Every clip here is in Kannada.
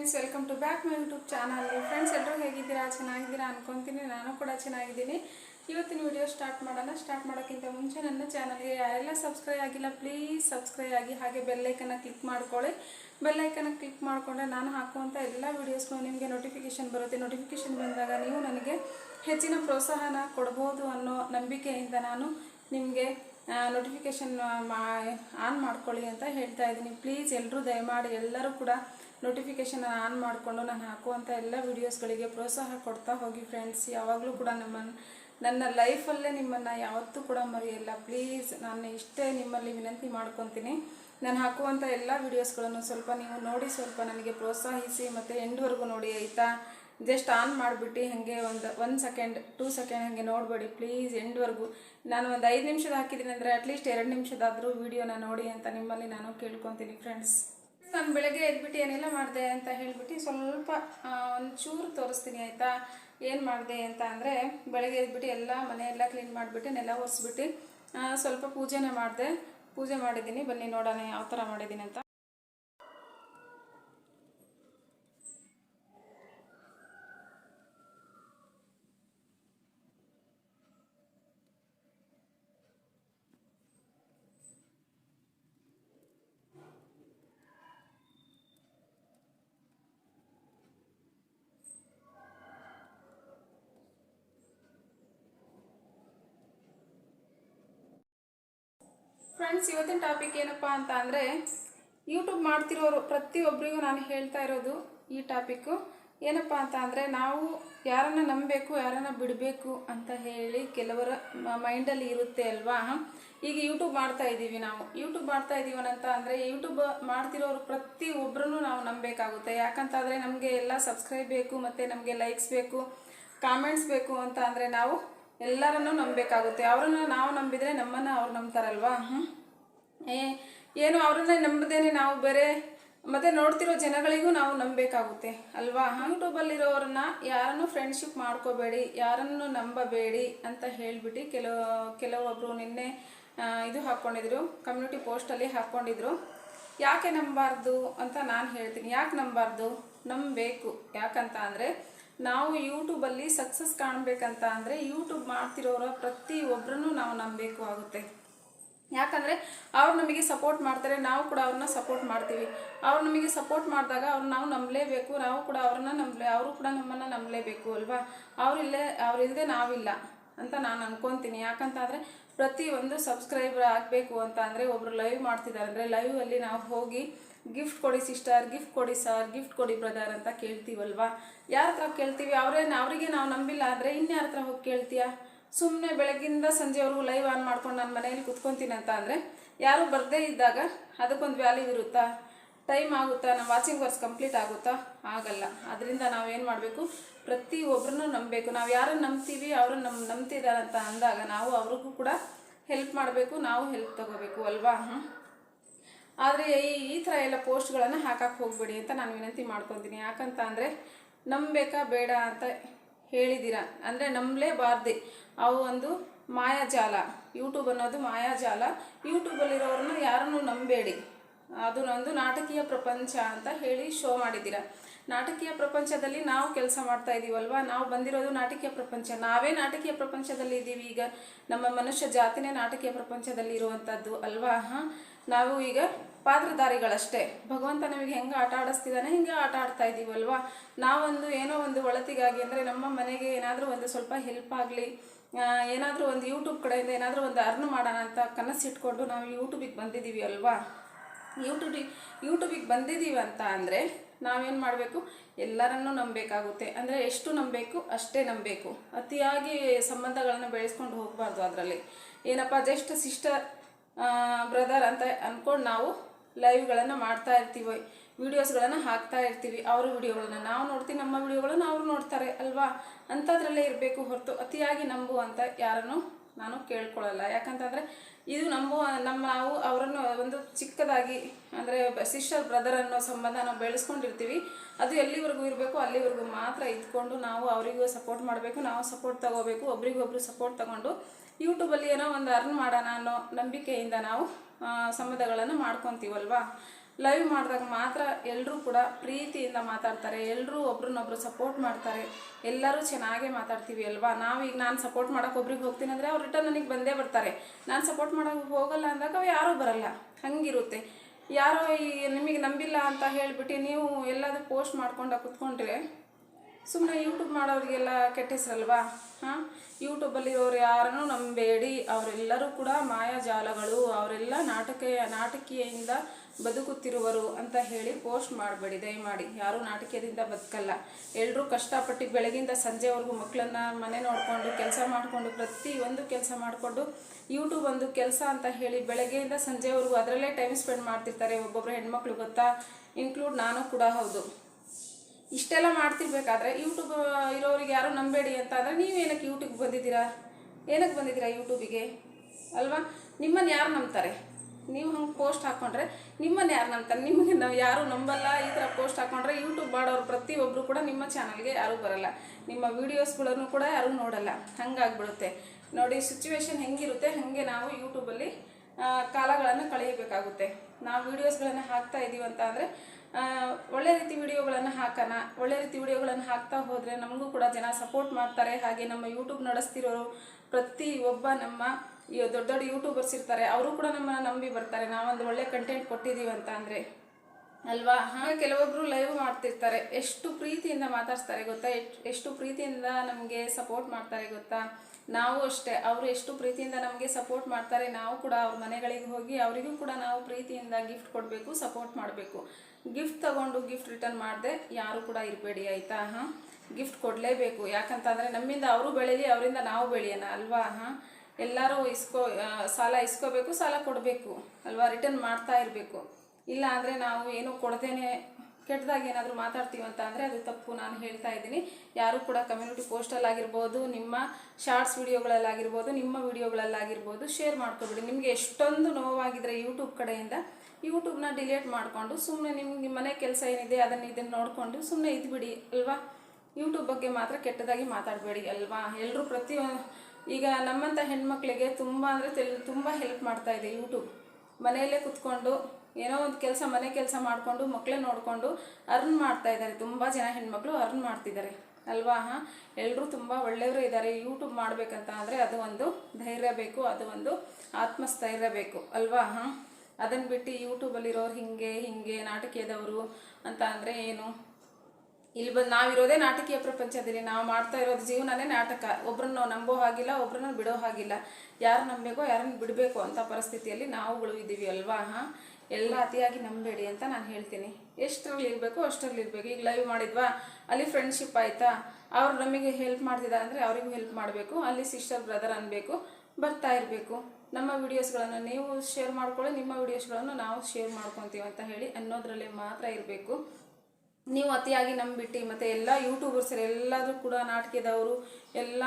Friends welcome to back my YouTube channel friends ಎಲ್ಲರೂ ಹೇಗಿದ್ದೀರಾ? ಚೆನ್ನಾಗಿದ್ದೀರಾ ಅನ್ಕೊತೀನಿ. ನಾನು ಕೂಡ ಚೆನ್ನಾಗಿದ್ದೀನಿ. ಇವತ್ತಿನ ವಿಡಿಯೋ ಸ್ಟಾರ್ಟ್ ಮಾಡೋಣ. ಸ್ಟಾರ್ಟ್ ಮಾಡೋಕ್ಕಿಂತ ಮುಂಚೆ ನನ್ನ ಚಾನಲ್ಗೆ ಯಾರೆಲ್ಲ ಸಬ್ಸ್ಕ್ರೈಬ್ ಆಗಿಲ್ಲ ಪ್ಲೀಸ್ ಸಬ್ಸ್ಕ್ರೈಬ್ ಆಗಿ ಹಾಗೆ ಬೆಲ್ಲೈಕನ್ನ ಕ್ಲಿಕ್ ಮಾಡ್ಕೊಳ್ಳಿ. ಬೆಲ್ಲೈಕನ್ನ ಕ್ಲಿಕ್ ಮಾಡಿಕೊಂಡ್ರೆ ನಾನು ಹಾಕುವಂಥ ಎಲ್ಲ ವೀಡಿಯೋಸ್ನು ನಿಮಗೆ ನೋಟಿಫಿಕೇಷನ್ ಬರುತ್ತೆ. ನೋಟಿಫಿಕೇಷನ್ ಬಂದಾಗ ನೀವು ನನಗೆ ಹೆಚ್ಚಿನ ಪ್ರೋತ್ಸಾಹನ ಕೊಡ್ಬೋದು ಅನ್ನೋ ನಂಬಿಕೆಯಿಂದ ನಾನು ನಿಮಗೆ ನೋಟಿಫಿಕೇಷನ್ ಮಾ ಆನ್ ಮಾಡ್ಕೊಳ್ಳಿ ಅಂತ ಹೇಳ್ತಾ ಇದ್ದೀನಿ. ಪ್ಲೀಸ್ ಎಲ್ಲರೂ ದಯಮಾಡಿ ಎಲ್ಲರೂ ಕೂಡ ನೋಟಿಫಿಕೇಶನ್ ಆನ್ ಮಾಡಿಕೊಂಡು ನಾನು ಹಾಕುವಂಥ ಎಲ್ಲ ವೀಡಿಯೋಸ್ಗಳಿಗೆ ಪ್ರೋತ್ಸಾಹ ಕೊಡ್ತಾ ಹೋಗಿ ಫ್ರೆಂಡ್ಸ್ ಯಾವಾಗಲೂ ಕೂಡ ನಮ್ಮನ್ನು ನನ್ನ ಲೈಫಲ್ಲೇ ನಿಮ್ಮನ್ನು ಯಾವತ್ತೂ ಕೂಡ ಮರೆಯಲ್ಲ. ಪ್ಲೀಸ್ ನಾನು ಇಷ್ಟೇ ನಿಮ್ಮಲ್ಲಿ ವಿನಂತಿ ಮಾಡ್ಕೊತೀನಿ. ನಾನು ಹಾಕುವಂಥ ಎಲ್ಲ ವೀಡಿಯೋಸ್ಗಳನ್ನು ಸ್ವಲ್ಪ ನೀವು ನೋಡಿ ಸ್ವಲ್ಪ ನನಗೆ ಪ್ರೋತ್ಸಾಹಿಸಿ ಮತ್ತು ಎಂಡ್ವರೆಗೂ ನೋಡಿ, ಆಯಿತಾ? ಜಸ್ಟ್ ಆನ್ ಮಾಡಿಬಿಟ್ಟು ಹಾಗೆ ಒಂದು ಒಂದು ಸೆಕೆಂಡ್ ಟೂ ಸೆಕೆಂಡ್ ಹಾಗೆ ನೋಡಬೇಡಿ. ಪ್ಲೀಸ್ ಎಂಡ್ವರೆಗೂ. ನಾನು ಒಂದು ಐದು ನಿಮಿಷದ ಹಾಕಿದ್ದೀನಿ ಅಂದರೆ ಅಟ್ಲೀಸ್ಟ್ ಎರಡು ನಿಮಿಷದಾದರೂ ವೀಡಿಯೋನ ನೋಡಿ ಅಂತ ನಿಮ್ಮಲ್ಲಿ ನಾನು ಕೇಳ್ಕೊತೀನಿ ಫ್ರೆಂಡ್ಸ್ ನಾನು ಬೆಳಗ್ಗೆ ಎದ್ಬಿಟ್ಟು ಏನೆಲ್ಲ ಮಾಡಿದೆ ಅಂತ ಹೇಳಿಬಿಟ್ಟು ಸ್ವಲ್ಪ ಒಂಚೂರು ತೋರಿಸ್ತೀನಿ ಆಯಿತಾ? ಏನು ಮಾಡಿದೆ ಅಂತ ಅಂದರೆ, ಬೆಳಗ್ಗೆ ಎದ್ಬಿಟ್ಟು ಎಲ್ಲ ಮನೆಯೆಲ್ಲ ಕ್ಲೀನ್ ಮಾಡಿಬಿಟ್ಟು ನೆಲ ಒರೆಸ್ಬಿಟ್ಟು ಸ್ವಲ್ಪ ಪೂಜೆನೇ ಮಾಡಿದೆ. ಪೂಜೆ ಮಾಡಿದ್ದೀನಿ. ಬನ್ನಿ ನೋಡೋಣ ಯಾವ ಥರ ಮಾಡಿದ್ದೀನಿ ಅಂತ. ಫ್ರೆಂಡ್ಸ್, ಇವತ್ತಿನ ಟಾಪಿಕ್ ಏನಪ್ಪ ಅಂತ ಅಂದರೆ ಯೂಟ್ಯೂಬ್ ಮಾಡ್ತಿರೋರು ಪ್ರತಿಯೊಬ್ಬರಿಗೂ ನಾನು ಹೇಳ್ತಾ ಇರೋದು ಈ ಟಾಪಿಕ್ಕು ಏನಪ್ಪ ಅಂತ ಅಂದರೆ ನಾವು ಯಾರನ್ನ ನಂಬಬೇಕು, ಯಾರನ್ನ ಬಿಡಬೇಕು ಅಂತ ಹೇಳಿ ಕೆಲವರ ಮೈಂಡಲ್ಲಿ ಇರುತ್ತೆ ಅಲ್ವಾ? ಈಗ ಯೂಟ್ಯೂಬ್ ಮಾಡ್ತಾ ಇದ್ದೀವಿ ನಾವು. ಯೂಟ್ಯೂಬ್ ಮಾಡ್ತಾ ಇದ್ದೀವನಂತ ಅಂದರೆ ಯೂಟ್ಯೂಬ್ ಮಾಡ್ತಿರೋರು ಪ್ರತಿ ಒಬ್ಬರನ್ನು ನಾವು ನಂಬಬೇಕಾಗುತ್ತೆ ಯಾಕಂತಂದರೆ ನಮಗೆ ಎಲ್ಲ ಸಬ್ಸ್ಕ್ರೈಬ್ ಬೇಕು, ಮತ್ತು ನಮಗೆ ಲೈಕ್ಸ್ ಬೇಕು ಕಾಮೆಂಟ್ಸ್ ಬೇಕು ಅಂತ ಅಂದರೆ ನಾವು ಎಲ್ಲರನ್ನೂ ನಂಬಬೇಕಾಗುತ್ತೆ ಅವರನ್ನು ನಾವು ನಂಬಿದರೆ ನಮ್ಮನ್ನು ಅವ್ರು ನಂಬ್ತಾರಲ್ವಾ? ಹ್ಞೂ ಏನು, ಅವ್ರನ್ನ ನಂಬದೇನೆ ನಾವು ಬೇರೆ. ಮತ್ತೆ ನೋಡ್ತಿರೋ ಜನಗಳಿಗೂ ನಾವು ನಂಬಬೇಕಾಗುತ್ತೆ, ಅಲ್ವಾ? ಯೂಟ್ಯೂಬಲ್ಲಿರೋರನ್ನ ಯಾರನ್ನು ಫ್ರೆಂಡ್ಶಿಪ್ ಮಾಡ್ಕೋಬೇಡಿ, ಯಾರನ್ನು ನಂಬಬೇಡಿ ಅಂತ ಹೇಳ್ಬಿಟ್ಟು ಕೆಲವು ಕೆಲವೊಬ್ಬರು ನಿನ್ನೆ ಇದು ಹಾಕ್ಕೊಂಡಿದ್ರು ಕಮ್ಯುನಿಟಿ ಪೋಸ್ಟಲ್ಲಿ ಹಾಕ್ಕೊಂಡಿದ್ರು ಯಾಕೆ ನಂಬಾರ್ದು ಅಂತ ನಾನು ಹೇಳ್ತೀನಿ. ಯಾಕೆ ನಂಬಾರ್ದು? ನಂಬಬೇಕು. ಯಾಕಂತ ಅಂದರೆ, ನಾವು ಯೂಟ್ಯೂಬಲ್ಲಿ ಸಕ್ಸಸ್ ಕಾಣಬೇಕಂತ ಅಂದರೆ, ಯೂಟ್ಯೂಬ್ ಮಾಡ್ತಿರೋರ ಪ್ರತಿ ಒಬ್ಬರನ್ನು ನಾವು ನಂಬಬೇಕು ಆಗುತ್ತೆ. ಯಾಕಂದರೆ ಅವ್ರು ನಮಗೆ ಸಪೋರ್ಟ್ ಮಾಡ್ತಾರೆ, ನಾವು ಕೂಡ ಅವ್ರನ್ನ ಸಪೋರ್ಟ್ ಮಾಡ್ತೀವಿ. ಅವ್ರು ನಮಗೆ ಸಪೋರ್ಟ್ ಮಾಡಿದಾಗ ಅವ್ರು ನಾವು ನಂಬಲೇಬೇಕು, ನಾವು ಕೂಡ ಅವ್ರನ್ನ ನಂಬಲೇ, ಅವರು ಕೂಡ ನಮ್ಮನ್ನು ನಂಬಲೇಬೇಕು ಅಲ್ವಾ? ಅವರಿಲ್ಲೇ ಅವರಿಲ್ಲದೆ ನಾವಿಲ್ಲ ಅಂತ ನಾನು ಅನ್ಕೊತೀನಿ. ಯಾಕಂತಂದರೆ ಪ್ರತಿಯೊಂದು ಸಬ್ಸ್ಕ್ರೈಬರ್ ಆಗಬೇಕು ಅಂತ ಅಂದರೆ ಒಬ್ರು ಲೈವ್ ಮಾಡ್ತಿದ್ದಾರೆ ಅಂದರೆ ಲೈವಲ್ಲಿ ನಾವು ಹೋಗಿ ಗಿಫ್ಟ್ ಕೊಡಿ ಸಿಸ್ಟರ್ ಗಿಫ್ಟ್ ಕೊಡಿ ಸರ್ ಗಿಫ್ಟ್ ಕೊಡಿ ಬ್ರದರ್ ಅಂತ ಕೇಳ್ತೀವಲ್ವಾ? ಯಾರ ಹತ್ರ ಕೇಳ್ತೀವಿ? ಅವರೇ, ಅವರಿಗೆ ನಾವು ನಂಬಿಲ್ಲ ಅಂದರೆ ಇನ್ಯಾರ ಹತ್ರ ಹೋಗಿ ಕೇಳ್ತೀಯಾ? ಸುಮ್ಮನೆ ಬೆಳಗ್ಗಿಂದ ಸಂಜೆವರೆಗೂ ಲೈವ್ ಆನ್ ಮಾಡ್ಕೊಂಡು ನಾನು ಮನೆಯಲ್ಲಿ ಕುತ್ಕೊತೀನಿ ಅಂತ ಅಂದರೆ, ಯಾರು ಬರದೇ ಇದ್ದಾಗ ಅದಕ್ಕೊಂದು ವ್ಯಾಲ್ಯೂ ಇರುತ್ತಾ? ಟೈಮ್ ಆಗುತ್ತಾ? ನಮ್ಮ ವಾಚಿಂಗ್ ವರ್ಸ್ ಕಂಪ್ಲೀಟ್ ಆಗುತ್ತಾ? ಆಗಲ್ಲ. ಅದರಿಂದ ನಾವೇನು ಮಾಡಬೇಕು? ಪ್ರತಿ ಒಬ್ಬರನ್ನು ನಂಬಬೇಕು. ನಾವು ಯಾರನ್ನು ನಂಬ್ತೀವಿ ಅವರು ನಮ್ಮ ನಂಬ್ತಿದ್ದಾರೆ ಅಂತ ಅಂದಾಗ ನಾವು ಅವ್ರಿಗೂ ಕೂಡ ಹೆಲ್ಪ್ ಮಾಡಬೇಕು, ನಾವು ಹೆಲ್ಪ್ ತಗೋಬೇಕು, ಅಲ್ವಾ? ಹಾಂ ಆದರೆ ಈ ಈ ಥರ ಎಲ್ಲ ಪೋಸ್ಟ್ಗಳನ್ನು ಹಾಕಕ್ಕೆ ಹೋಗಬೇಡಿ ಅಂತ ನಾನು ವಿನಂತಿ ಮಾಡ್ಕೊತೀನಿ. ಯಾಕಂತ ಅಂದರೆ, ನಂಬೇಕಾ ಬೇಡ ಅಂತ ಹೇಳಿದ್ದೀರಾ ಅಂದರೆ ನಂಬಲೇಬಾರ್ದು. ಅವು ಒಂದು ಮಾಯಾಜಾಲ. ಯೂಟ್ಯೂಬ್ ಅನ್ನೋದು ಮಾಯಾಜಾಲ. ಯೂಟ್ಯೂಬಲ್ಲಿರೋರನ್ನ ಯಾರನ್ನು ನಂಬೇಡಿ. ಅದು ಒಂದು ನಾಟಕೀಯ ಪ್ರಪಂಚ ಅಂತ ಹೇಳಿ ಶೋ ಮಾಡಿದ್ದೀರಾ. ನಾಟಕೀಯ ಪ್ರಪಂಚದಲ್ಲಿ ನಾವು ಕೆಲಸ ಮಾಡ್ತಾ ಇದ್ದೀವಲ್ವಾ ನಾವು ಬಂದಿರೋದು ನಾಟಕೀಯ ಪ್ರಪಂಚ. ನಾವೇ ನಾಟಕೀಯ ಪ್ರಪಂಚದಲ್ಲಿ ಇದ್ದೀವಿ ಈಗ ನಮ್ಮ ಮನುಷ್ಯ ಜಾತಿನೇ ನಾಟಕೀಯ ಪ್ರಪಂಚದಲ್ಲಿ ಇರುವಂಥದ್ದು ಅಲ್ವಾ? ಹಾಂ? ನಾವು ಈಗ ಪಾತ್ರಧಾರಿಗಳಷ್ಟೇ. ಭಗವಂತ ನಮಗೆ ಹೆಂಗೆ ಆಟ ಆಡಿಸ್ತಿದ್ದಾನೆ ಹಿಂಗೆ ಆಟ ಆಡ್ತಾ ಇದ್ದೀವಲ್ವಾ ನಾವೊಂದು ಏನೋ ಒಂದು ಒಳತಿಗಾಗಿ ಅಂದರೆ ನಮ್ಮ ಮನೆಗೆ ಏನಾದರೂ ಒಂದು ಸ್ವಲ್ಪ ಹೆಲ್ಪ್ ಆಗಲಿ ಏನಾದರೂ ಒಂದು ಯೂಟ್ಯೂಬ್ ಕಡೆಯಿಂದ ಏನಾದರೂ ಒಂದು ಅರ್ನ್ ಮಾಡೋಣ ಅಂತ ಕನಸಿಟ್ಕೊಂಡು ನಾವು ಯೂಟ್ಯೂಬಿಗೆ ಬಂದಿದ್ದೀವಿ ಅಲ್ವಾ? ಯೂಟ್ಯೂಬಿಗೆ ಯೂಟ್ಯೂಬಿಗೆ ಬಂದಿದ್ದೀವಿ ಅಂತ ಅಂದರೆ ನಾವೇನು ಮಾಡಬೇಕು? ಎಲ್ಲರನ್ನೂ ನಂಬಬೇಕಾಗುತ್ತೆ. ಅಂದರೆ ಎಷ್ಟು ನಂಬಬೇಕು, ಅಷ್ಟೇ ನಂಬಬೇಕು. ಅತಿಯಾಗಿ ಸಂಬಂಧಗಳನ್ನು ಬೆಳೆಸ್ಕೊಂಡು ಹೋಗಬಾರ್ದು ಅದರಲ್ಲಿ. ಏನಪ್ಪ ಜಸ್ಟ್ ಸಿಸ್ಟರ್ ಬ್ರದರ್ ಅಂತ ಅಂದ್ಕೊಂಡು ನಾವು ಲೈವ್ಗಳನ್ನು ಮಾಡ್ತಾ ಇರ್ತೀವಿ. ವೀಡಿಯೋಸ್ಗಳನ್ನು ಹಾಕ್ತಾ ಇರ್ತೀವಿ. ಅವ್ರ ವಿಡಿಯೋಗಳನ್ನ ನಾವು ನೋಡ್ತೀವಿ, ನಮ್ಮ ವಿಡಿಯೋಗಳನ್ನ ಅವರು ನೋಡ್ತಾರೆ ಅಲ್ವಾ? ಅಂಥದ್ರಲ್ಲೇ ಇರಬೇಕು ಹೊರತು. ಅತಿಯಾಗಿ ನಂಬು ಅಂತ ಯಾರನ್ನು ನಾನು ಕೇಳ್ಕೊಳ್ಳಲ್ಲ. ಯಾಕಂತಂದರೆ ಇದು ನಮ್ಮ ನಮ್ಮ ನಾವು ಅವರನ್ನು ಒಂದು ಚಿಕ್ಕದಾಗಿ, ಅಂದರೆ ಸಿಸ್ಟರ್ ಬ್ರದರ್ ಅನ್ನೋ ಸಂಬಂಧ ನಾವು ಬೆಳೆಸ್ಕೊಂಡಿರ್ತೀವಿ. ಅದು ಎಲ್ಲಿವರೆಗೂ ಇರಬೇಕು, ಅಲ್ಲಿವರೆಗೂ ಮಾತ್ರ ಇದ್ಕೊಂಡು ನಾವು ಅವರಿಗೂ ಸಪೋರ್ಟ್ ಮಾಡಬೇಕು, ನಾವು ಸಪೋರ್ಟ್ ತಗೋಬೇಕು, ಒಬ್ರಿಗೊಬ್ರು ಸಪೋರ್ಟ್ ತಗೊಂಡು ಯೂಟ್ಯೂಬಲ್ಲಿ ಏನೋ ಒಂದು ಅರ್ನ್ ಮಾಡೋಣ ಅನ್ನೋ ನಂಬಿಕೆಯಿಂದ ನಾವು ಸಂಬಂಧಗಳನ್ನು ಮಾಡ್ಕೊತೀವಲ್ವಾ? ಲೈವ್ ಮಾಡಿದಾಗ ಮಾತ್ರ ಎಲ್ಲರೂ ಕೂಡ ಪ್ರೀತಿಯಿಂದ ಮಾತಾಡ್ತಾರೆ. ಎಲ್ಲರೂ ಒಬ್ರನ್ನೊಬ್ರು ಸಪೋರ್ಟ್ ಮಾಡ್ತಾರೆ. ಎಲ್ಲರೂ ಚೆನ್ನಾಗೇ ಮಾತಾಡ್ತೀವಿ ಅಲ್ವಾ? ನಾವೀಗ ನಾನು ಸಪೋರ್ಟ್ ಮಾಡೋಕೆ ಒಬ್ರಿಗೆ ಹೋಗ್ತೀನಿ ಅಂದರೆ ಅವ್ರು ರಿಟರ್ನ್ ನನಗೆ ಬಂದೇ ಬರ್ತಾರೆ. ನಾನು ಸಪೋರ್ಟ್ ಮಾಡೋಕೆ ಹೋಗಲ್ಲ ಅಂದಾಗ ಯಾರೂ ಬರಲ್ಲ. ಹಂಗಿರುತ್ತೆ. ಯಾರೋ ಈ ನಿಮಗೆ ನಂಬಿಲ್ಲ ಅಂತ ಹೇಳಿಬಿಟ್ಟು ನೀವು ಎಲ್ಲಾದರೂ ಪೋಸ್ಟ್ ಮಾಡ್ಕೊಂಡು ಕುತ್ಕೊಂಡ್ರೆ ಸುಮ್ಮನೆ ಯೂಟ್ಯೂಬ್ ಮಾಡೋರಿಗೆಲ್ಲ ಕೆಟ್ಟ ಹೆಸರಲ್ವಾ? ಹಾಂ? ಯೂಟ್ಯೂಬಲ್ಲಿರೋರು ಯಾರನ್ನು ನಂಬೇಡಿ. ಅವರೆಲ್ಲರೂ ಕೂಡ ಮಾಯಾಜಾಲಗಳು. ಅವರೆಲ್ಲ ನಾಟಕೀಯ ನಾಟಕೀಯದಿಂದ ಬದುಕುತ್ತಿರುವರು ಅಂತ ಹೇಳಿ ಪೋಸ್ಟ್ ಮಾಡಬೇಡಿ, ದಯಮಾಡಿ. ಯಾರೂ ನಾಟಕೀಯದಿಂದ ಬದುಕಲ್ಲ. ಎಲ್ಲರೂ ಕಷ್ಟಪಟ್ಟು ಬೆಳಗಿಂದ ಸಂಜೆವರೆಗೂ ಮಕ್ಕಳನ್ನ ಮನೆ ನೋಡಿಕೊಂಡು, ಕೆಲಸ ಮಾಡಿಕೊಂಡು, ಪ್ರತಿಯೊಂದು ಕೆಲಸ ಮಾಡಿಕೊಂಡು ಯೂಟ್ಯೂಬ್ ಒಂದು ಕೆಲಸ ಅಂತ ಹೇಳಿ ಬೆಳಗ್ಗೆಯಿಂದ ಸಂಜೆವರೆಗೂ ಅದರಲ್ಲೇ ಟೈಮ್ ಸ್ಪೆಂಡ್ ಮಾಡ್ತಿರ್ತಾರೆ ಒಬ್ಬೊಬ್ಬರು ಹೆಣ್ಮಕ್ಳು, ಗೊತ್ತಾ? ಇನ್ಕ್ಲೂಡ್ ನಾನು ಕೂಡ ಹೌದು. ಇಷ್ಟೆಲ್ಲ ಮಾಡ್ತಿರ್ಬೇಕಾದ್ರೆ ಯೂಟ್ಯೂಬ್ ಇರೋರಿಗೆ ಯಾರು ನಂಬೇಡಿ ಅಂತ ಅಂದರೆ ನೀವೇನಕ್ಕೆ ಯೂಟ್ಯೂಬ್ ಬಂದಿದ್ದೀರಾ? ಏನಕ್ಕೆ ಬಂದಿದ್ದೀರಾ ಯೂಟ್ಯೂಬಿಗೆ ಅಲ್ವಾ? ನಿಮ್ಮನ್ನು ಯಾರು ನಂಬ್ತಾರೆ? ನೀವು ಹಂಗೆ ಪೋಸ್ಟ್ ಹಾಕ್ಕೊಂಡ್ರೆ ನಿಮ್ಮನ್ನು ಯಾರು ನಂಬ್ತಾರೆ? ನಿಮಗೆ ನಾವು ಯಾರು ನಂಬಲ್ಲ, ಈ ಥರ ಪೋಸ್ಟ್ ಹಾಕ್ಕೊಂಡ್ರೆ ಯೂಟ್ಯೂಬ್ ಮಾಡೋರು ಪ್ರತಿಯೊಬ್ಬರು ಕೂಡ ನಿಮ್ಮ ಚಾನಲ್ಗೆ ಯಾರೂ ಬರಲ್ಲ. ನಿಮ್ಮ ವೀಡಿಯೋಸ್ಗಳನ್ನು ಕೂಡ ಯಾರೂ ನೋಡಲ್ಲ. ಹಂಗಾಗ್ಬಿಡುತ್ತೆ. ನೋಡಿ ಸಿಚುವೇಶನ್ ಹೆಂಗಿರುತ್ತೆ, ಹಾಗೆ ನಾವು ಯೂಟ್ಯೂಬಲ್ಲಿ ಕಾಲಗಳನ್ನು ಕಳೆಯಬೇಕಾಗುತ್ತೆ. ನಾವು ವೀಡಿಯೋಸ್ಗಳನ್ನು ಹಾಕ್ತಾ ಇದ್ದೀವಿ ಅಂತ ಅಂದರೆ ಒಳ್ಳೆ ರೀತಿ ವಿಡಿಯೋಗಳನ್ನು ಹಾಕೋಣ ಒಳ್ಳೆ ರೀತಿ ವಿಡಿಯೋಗಳನ್ನು ಹಾಕ್ತಾ ಹೋದರೆ ನಮಗೂ ಕೂಡ ಜನ ಸಪೋರ್ಟ್ ಮಾಡ್ತಾರೆ. ಹಾಗೆ ನಮ್ಮ ಯೂಟ್ಯೂಬ್ ನಡೆಸ್ತಿರೋರು ಪ್ರತಿ ಒಬ್ಬ ನಮ್ಮ ದೊಡ್ಡ ದೊಡ್ಡ ಯೂಟ್ಯೂಬರ್ಸ್ ಇರ್ತಾರೆ. ಅವರು ಕೂಡ ನಮ್ಮನ್ನು ನಂಬಿ ಬರ್ತಾರೆ. ನಾವೊಂದು ಒಳ್ಳೆ ಕಂಟೆಂಟ್ ಕೊಟ್ಟಿದ್ದೀವಿ ಅಂತ ಅಂದರೆ. ಅಲ್ವಾ? ಹಾಗೆ ಕೆಲವೊಬ್ರು ಲೈವ್ ಮಾಡ್ತಿರ್ತಾರೆ. ಎಷ್ಟು ಪ್ರೀತಿಯಿಂದ ಮಾತಾಡ್ತಾರೆ ಗೊತ್ತಾ? ಎಷ್ಟು ಪ್ರೀತಿಯಿಂದ ನಮಗೆ ಸಪೋರ್ಟ್ ಮಾಡ್ತಾರೆ ಗೊತ್ತಾ? ನಾವು ಅಷ್ಟೇ, ಅವರು ಎಷ್ಟು ಪ್ರೀತಿಯಿಂದ ನಮಗೆ ಸಪೋರ್ಟ್ ಮಾಡ್ತಾರೆ, ನಾವು ಕೂಡ ಅವ್ರ ಮನೆಗಳಿಗೆ ಹೋಗಿ ಅವರಿಗೂ ಕೂಡ ನಾವು ಪ್ರೀತಿಯಿಂದ ಗಿಫ್ಟ್ ಕೊಡಬೇಕು ಸಪೋರ್ಟ್ ಮಾಡಬೇಕು. ಗಿಫ್ಟ್ ತಗೊಂಡು ಗಿಫ್ಟ್ ರಿಟರ್ನ್ ಮಾಡದೆ ಯಾರು ಕೂಡ ಇರಬೇಡಿ, ಆಯಿತಾ? ಹಾಂ? ಗಿಫ್ಟ್ ಕೊಡಲೇಬೇಕು. ಯಾಕಂತಂದರೆ ನಮ್ಮಿಂದ ಅವರು ಬೆಳೀಲಿ, ಅವರಿಂದ ನಾವು ಬೆಳೆಯೋಣ, ಅಲ್ವಾ? ಹಾಂ? ಎಲ್ಲರೂ ಇಸ್ಕೋ ಸಾಲ ಇಸ್ಕೋಬೇಕು, ಸಾಲ ಕೊಡಬೇಕು, ಅಲ್ವಾ? ರಿಟರ್ನ್ ಮಾಡ್ತಾ ಇರಬೇಕು. ಇಲ್ಲ ಅಂದರೆ ನಾವು ಏನು ಕೊಡದೇನೆ ಕೆಟ್ಟದಾಗಿ ಏನಾದರೂ ಮಾತಾಡ್ತೀವಿ ಅಂತ ಅಂದರೆ ಅದು ತಪ್ಪು ನಾನು ಹೇಳ್ತಾ ಇದ್ದೀನಿ. ಯಾರು ಕೂಡ ಕಮ್ಯುನಿಟಿ ಪೋಸ್ಟಲ್ಲಾಗಿರ್ಬೋದು ನಿಮ್ಮ ಶಾರ್ಟ್ಸ್ ವಿಡಿಯೋಗಳಲ್ಲಾಗಿರ್ಬೋದು, ನಿಮ್ಮ ವಿಡಿಯೋಗಳಲ್ಲಾಗಿರ್ಬೋದು ಶೇರ್ ಮಾಡ್ಕೊಬಿಡಿ. ನಿಮಗೆ ಎಷ್ಟೊಂದು ನೋವಾಗಿದ್ರೆ ಯೂಟ್ಯೂಬ್ ಕಡೆಯಿಂದ ಯೂಟ್ಯೂಬ್ನ ಡಿಲೀಟ್ ಮಾಡಿಕೊಂಡು ಸುಮ್ಮನೆ ನಿಮ್ಗೆ ಮನೆ ಕೆಲಸ ಏನಿದೆ ಅದನ್ನು ಇದನ್ನು ನೋಡಿಕೊಂಡು ಸುಮ್ಮನೆ ಇದ್ಬಿಡಿ ಅಲ್ವಾ? ಯೂಟ್ಯೂಬ್ ಬಗ್ಗೆ ಮಾತ್ರ ಕೆಟ್ಟದಾಗಿ ಮಾತಾಡಬೇಡಿ ಅಲ್ವಾ? ಎಲ್ಲರೂ ಪ್ರತಿ ಈಗ ನಮ್ಮಂಥ ಹೆಣ್ಮಕ್ಳಿಗೆ ತುಂಬ ಅಂದರೆ ತುಂಬ ಹೆಲ್ಪ್ ಮಾಡ್ತಾ ಇದೆ ಯೂಟ್ಯೂಬ್ ಮನೆಯಲ್ಲೇ ಕುತ್ಕೊಂಡು ಏನೋ ಒಂದು ಕೆಲಸ, ಮನೆ ಕೆಲಸ ಮಾಡಿಕೊಂಡು ಮಕ್ಕಳೇ ನೋಡಿಕೊಂಡು ಅರ್ನ್ ಮಾಡ್ತಾ ಇದ್ದಾರೆ. ತುಂಬ ಜನ ಹೆಣ್ಮಕ್ಳು ಅರ್ನ್ ಮಾಡ್ತಿದ್ದಾರೆ. ಅಲ್ವಾ? ಹಾಂ? ಎಲ್ಲರೂ ತುಂಬ ಒಳ್ಳೆಯವರು ಇದ್ದಾರೆ. ಯೂಟ್ಯೂಬ್ ಮಾಡಬೇಕಂತ ಅಂದರೆ ಅದು ಒಂದು ಧೈರ್ಯ ಬೇಕು, ಅದು ಒಂದು ಆತ್ಮಸ್ಥೈರ್ಯ ಬೇಕು. ಅಲ್ವಾ? ಹಾಂ? ಅದನ್ನು ಬಿಟ್ಟು ಯೂಟ್ಯೂಬಲ್ಲಿರೋರು ಹಿಂಗೆ ಹಿಂಗೆ ನಾಟಕೀಯದವರು ಅಂತ ಅಂದರೆ ಏನು? ಇಲ್ಲಿ ಬಂದು ನಾವಿರೋದೇ ನಾಟಕೀಯ ಪ್ರಪಂಚದಲ್ಲಿ. ನಾವು ಮಾಡ್ತಾ ಇರೋದು ಜೀವನನೇ ನಾಟಕ. ಒಬ್ರನ್ನ ನಂಬೋ ಹಾಗಿಲ್ಲ, ಒಬ್ರನ್ನ ಬಿಡೋ ಹಾಗಿಲ್ಲ. ಯಾರು ನಂಬೇಕೋ ಯಾರನ್ನ ಬಿಡಬೇಕು ಅಂತ ಪರಿಸ್ಥಿತಿಯಲ್ಲಿ ನಾವುಗಳು ಇದ್ದೀವಿ ಅಲ್ವಾ? ಹಾಂ? ಎಲ್ಲ ಅತಿಯಾಗಿ ನಂಬೇಡಿ ಅಂತ ನಾನು ಹೇಳ್ತೀನಿ. ಎಷ್ಟರಲ್ಲಿ ಇರಬೇಕು ಅಷ್ಟರಲ್ಲಿ ಇರಬೇಕು. ಈಗ ಲೈವ್ ಮಾಡಿದ್ವಾ? ಅಲ್ಲಿ ಫ್ರೆಂಡ್ಶಿಪ್ ಆಯಿತಾ? ಅವರು ನಮಗೆ ಹೆಲ್ಪ್ ಮಾಡ್ತಿದ್ದಾರೆ ಅಂದರೆ ಅವರಿಗೂ ಹೆಲ್ಪ್ ಮಾಡಬೇಕು. ಅಲ್ಲಿ ಸಿಸ್ಟರ್ ಬ್ರದರ್ ಅನ್ಬೇಕು. ಬರ್ತಾ ಇರಬೇಕು. ನಮ್ಮ ವಿಡಿಯೋಸ್ಗಳನ್ನು ನೀವು ಶೇರ್ ಮಾಡ್ಕೊಳ್ಳಿ, ನಿಮ್ಮ ವಿಡಿಯೋಸ್ಗಳನ್ನು ನಾವು ಶೇರ್ ಮಾಡ್ಕೊತೀವಿ ಅಂತ ಹೇಳಿ ಅನ್ನೋದರಲ್ಲಿ ಮಾತ್ರ ಇರಬೇಕು. ನೀವು ಅತಿಯಾಗಿ ನಂಬಿಟ್ಟು, ಮತ್ತು ಎಲ್ಲ ಯೂಟ್ಯೂಬರ್ಸ್ ಎಲ್ಲರೂ ಕೂಡ ನಾಟಕದವರು, ಎಲ್ಲ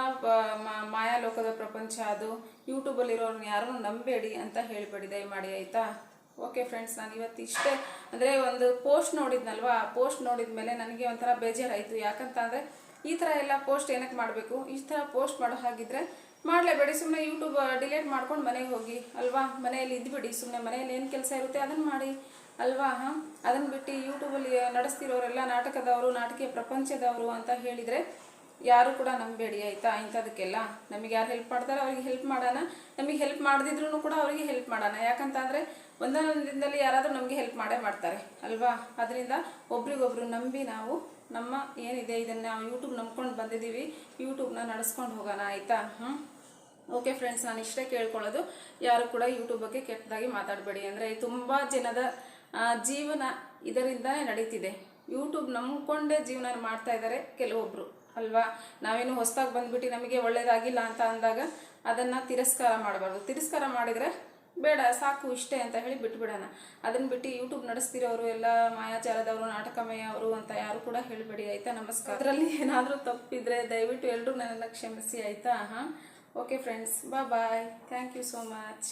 ಮಾಯಾಲೋಕದ ಪ್ರಪಂಚ ಅದು ಯೂಟ್ಯೂಬಲ್ಲಿರೋರನ್ನ ಯಾರನ್ನು ನಂಬೇಡಿ ಅಂತ ಹೇಳಿಬೇಡಿ, ದಯಮಾಡಿ, ಆಯಿತಾ? ಓಕೆ ಫ್ರೆಂಡ್ಸ್ ನಾನು ಇವತ್ತು ಇಷ್ಟೇ, ಅಂದರೆ ಒಂದು ಪೋಸ್ಟ್ ನೋಡಿದ್ನಲ್ವಾ? ಪೋಸ್ಟ್ ನೋಡಿದ ಮೇಲೆ ನನಗೆ ಒಂಥರ ಬೇಜಾರಾಯಿತು. ಯಾಕಂತ ಅಂದರೆ ಈ ಥರ ಎಲ್ಲ ಪೋಸ್ಟ್ ಏನಕ್ಕೆ ಮಾಡಬೇಕು? ಈ ಥರ ಪೋಸ್ಟ್ ಮಾಡೋ ಹಾಗಿದ್ರೆ ಮಾಡಲೇಬೇಡಿ. ಸುಮ್ಮನೆ ಯೂಟ್ಯೂಬ್ ಡಿಲೀಟ್ ಮಾಡ್ಕೊಂಡು ಮನೆಗೆ ಹೋಗಿ, ಅಲ್ವಾ? ಮನೆಯಲ್ಲಿ ಇದ್ಬಿಡಿ. ಸುಮ್ಮನೆ ಮನೆಯಲ್ಲಿ ಏನು ಕೆಲಸ ಇರುತ್ತೆ ಅದನ್ನು ಮಾಡಿ. ಅಲ್ವಾ, ಹಾಂ? ಅದನ್ನು ಬಿಟ್ಟು ಯೂಟ್ಯೂಬಲ್ಲಿ ನಡೆಸ್ತಿರೋರೆಲ್ಲ ನಾಟಕದವರು, ನಾಟಕೀಯ ಪ್ರಪಂಚದವರು ಅಂತ ಹೇಳಿದರೆ ಯಾರು ಕೂಡ ನಂಬೇಡಿ, ಆಯಿತಾ? ಇಂಥದಕ್ಕೆಲ್ಲ ನಮಗೆ ಯಾರು ಹೆಲ್ಪ್ ಮಾಡ್ತಾರೆ ಅವ್ರಿಗೆ ಹೆಲ್ಪ್ ಮಾಡೋಣ. ನಮಗೆ ಹೆಲ್ಪ್ ಮಾಡದಿದ್ರು ಕೂಡ ಅವರಿಗೆ ಹೆಲ್ಪ್ ಮಾಡೋಣ. ಯಾಕಂತಂದರೆ ಒಂದೊಂದು ದಿನದಲ್ಲಿ ಯಾರಾದರೂ ನಮಗೆ ಹೆಲ್ಪ್ ಮಾಡೇ ಮಾಡ್ತಾರೆ, ಅಲ್ವಾ? ಅದರಿಂದ ಒಬ್ರಿಗೊಬ್ರು ನಂಬಿ ನಾವು ನಮ್ಮ ಏನಿದೆ ಇದನ್ನು ನಾವು ಯೂಟ್ಯೂಬ್ ನಂಬ್ಕೊಂಡು ಬಂದಿದ್ದೀವಿ. ಯೂಟ್ಯೂಬ್ನ ನಡೆಸ್ಕೊಂಡು ಹೋಗೋಣ, ಆಯಿತಾ? ಹ್ಞೂ ಓಕೆ ಫ್ರೆಂಡ್ಸ್ ನಾನು ಇಷ್ಟೇ ಕೇಳ್ಕೊಳ್ಳೋದು. ಯಾರು ಕೂಡ ಯೂಟ್ಯೂಬ್ ಬಗ್ಗೆ ಕೆಟ್ಟದಾಗಿ ಮಾತಾಡಬೇಡಿ. ಅಂದರೆ ತುಂಬ ಜನದ ಜೀವನ ಇದರಿಂದ ನಡೀತಿದೆ. ಯೂಟ್ಯೂಬ್ ನಂಬಿಕೊಂಡೇ ಜೀವನ ಮಾಡ್ತಾ ಇದ್ದಾರೆ ಕೆಲವೊಬ್ಬರು ಅಲ್ವಾ? ನಾವೇನು ಹೊಸದಾಗಿ ಬಂದ್ಬಿಟ್ಟು ನಮಗೆ ಒಳ್ಳೇದಾಗಿಲ್ಲ ಅಂತ ಅಂದಾಗ ಅದನ್ನು ತಿರಸ್ಕಾರ ಮಾಡಬಾರ್ದು. ತಿರಸ್ಕಾರ ಮಾಡಿದರೆ ಬೇಡ, ಸಾಕು, ಇಷ್ಟೇ ಅಂತ ಹೇಳಿ ಬಿಟ್ಬಿಡೋಣ. ಅದನ್ನ ಬಿಟ್ಟು ಯೂಟ್ಯೂಬ್ ನಡೆಸ್ತಿರೋರು ಎಲ್ಲ ಮಾಯಾಚಾರದವರು ನಾಟಕಮಯ ಅವರು ಅಂತ ಯಾರು ಕೂಡ ಹೇಳಬೇಡಿ, ಆಯಿತಾ? ನಮಸ್ಕಾರ. ಅದರಲ್ಲಿ ಏನಾದರೂ ತಪ್ಪಿದ್ರೆ ದಯವಿಟ್ಟು ಎಲ್ಲರೂ ನನ್ನನ್ನು ಕ್ಷಮಿಸಿ, ಆಯಿತಾ? ಹಾಂ? Okay friends bye bye thank you so much